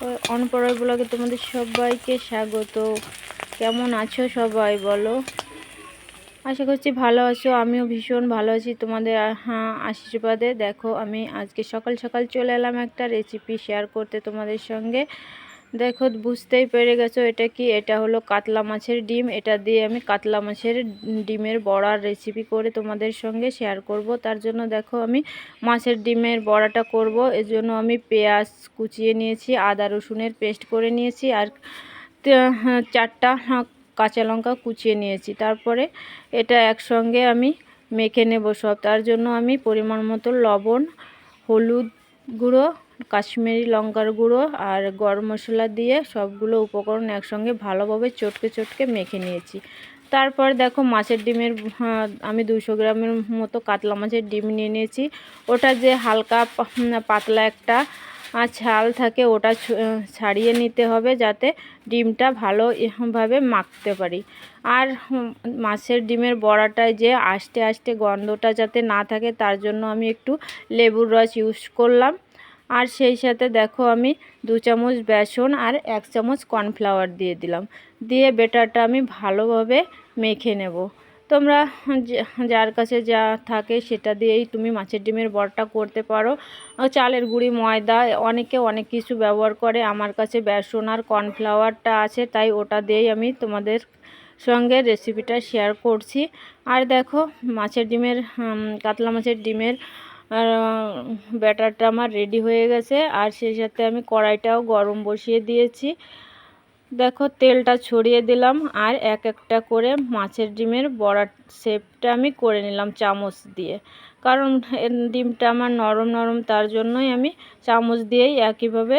ব্লগে তোমাদের সবাইকে স্বাগত। কেমন আছো সবাই বলো? আশা করছি ভালো আছো, আমিও ভীষণ ভালো আছি। তোমাদের হ্যাঁ আশীর্বাদে। দেখো, আমি আজকে সকাল সকাল চলে এলাম একটা রেসিপি শেয়ার করতে তোমাদের সঙ্গে। দেখো বুঝতেই পেরে গেছো এটা কি? এটা হলো কাতলা মাছের ডিম। এটা দিয়ে আমি কাতলা মাছের ডিমের বড়ার রেসিপি করে তোমাদের সঙ্গে শেয়ার করব। তার জন্য দেখো আমি মাছের ডিমের বড়াটা করব। এর জন্য আমি পেঁয়াজ কুচিয়ে নিয়েছি আদা রসুনের পেস্ট করে নিয়েছি আর হ্যাঁ, চারটা হ্যাঁ, কাঁচা লঙ্কা কুচিয়ে নিয়েছি। তারপরে এটা একসঙ্গে আমি মেখে নেব সব। তার জন্য আমি পরিমাণ মতো লবণ হলুদ গুঁড়ো কাশ্মীরি লঙ্কার গুঁড়ো আর গরম মশলা দিয়ে সবগুলো উপকরণ একসঙ্গে ভালোভাবে চটকে চটকে মেখে নিয়েছি। তারপর দেখো মাছের ডিমের আমি দুশো গ্রামের মতো কাতলা মাছের ডিম নিয়ে নিয়েছি। ওটা যে হালকা পাতলা একটা ছাল থাকে ওটা ছাড়িয়ে নিতে হবে যাতে ডিমটা ভালোভাবে মাখতে পারি। আর মাছের ডিমের বড়াটায় যে আস্তে আস্তে গন্ধটা যাতে না থাকে তার জন্য আমি একটু লেবুর রস ইউজ করলাম। আর সেই সাথে দেখো আমি দু চামচ বেসন আর এক চামচ কর্নফ্লাওয়ার দিয়ে দিলাম। দিয়ে বেটারটা আমি ভালোভাবে মেখে নেব। তোমরা যার কাছে যা থাকে সেটা দিয়েই তুমি মাছের ডিমের বড়টা করতে পারো। চালের গুঁড়ি, ময়দা, অনেকে অনেক কিছু ব্যবহার করে। আমার কাছে বেসন আর কর্নফ্লাওয়ারটা আছে, তাই ওটা দিয়েই আমি তোমাদের সঙ্গে রেসিপিটা শেয়ার করছি। আর দেখো মাছের ডিমের কাতলা মাছের ডিমের ব্যাটারটা আমার রেডি হয়ে গেছে। আর সেই সাথে আমি কড়াইটাও গরম বসিয়ে দিয়েছি। দেখো, তেলটা ছড়িয়ে দিলাম আর এক একটা করে মাছের ডিমের বড়ার শেপটা আমি করে নিলাম চামচ দিয়ে। কারণ ডিমটা আমার নরম নরম, তার জন্যই আমি চামচ দিয়েই একইভাবে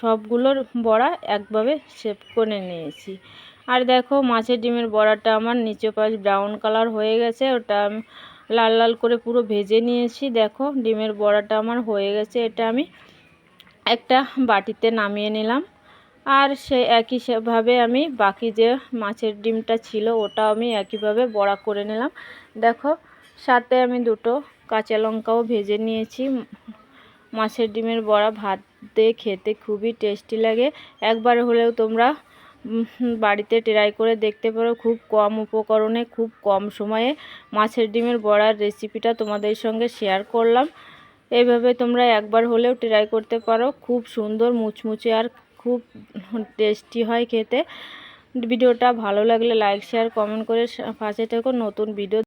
সবগুলোর বড়া একভাবে শেপ করে নিয়েছি। আর দেখো, মাছের ডিমের বড়াটা আমার নিচে পাশ ব্রাউন কালার হয়ে গেছে। ওটা লাল লাল করে পুরো ভেজে নিয়েছি। দেখো, ডিমের বড়াটা আমার হয়ে গেছে। এটা আমি একটা বাটিতে নামিয়ে নিলাম। আর সে একইভাবে আমি বাকি যে মাছের ডিমটা ছিল ওটা আমি একইভাবে বড়া করে নিলাম। দেখো, সাথে আমি দুটো কাঁচা লঙ্কাও ভেজে নিয়েছি। মাছের ডিমের বড়া ভাত দিয়ে খেতে খুবই টেস্টি লাগে। একবার হলেও তোমরা বাড়িতে ট্রাই করে দেখতে পারো। খুব কম উপকরণে, খুব কম সময়ে মাছের ডিমের বড়ার রেসিপিটা তোমাদের সঙ্গে শেয়ার করলাম। এভাবে তোমরা একবার হলেও ট্রাই করতে পারো। খুব সুন্দর, মুচমুচে আর খুব টেস্টি হয় খেতে। ভিডিওটা ভালো লাগলে লাইক শেয়ার কমেন্ট করে পাশে থেকো। নতুন ভিডিও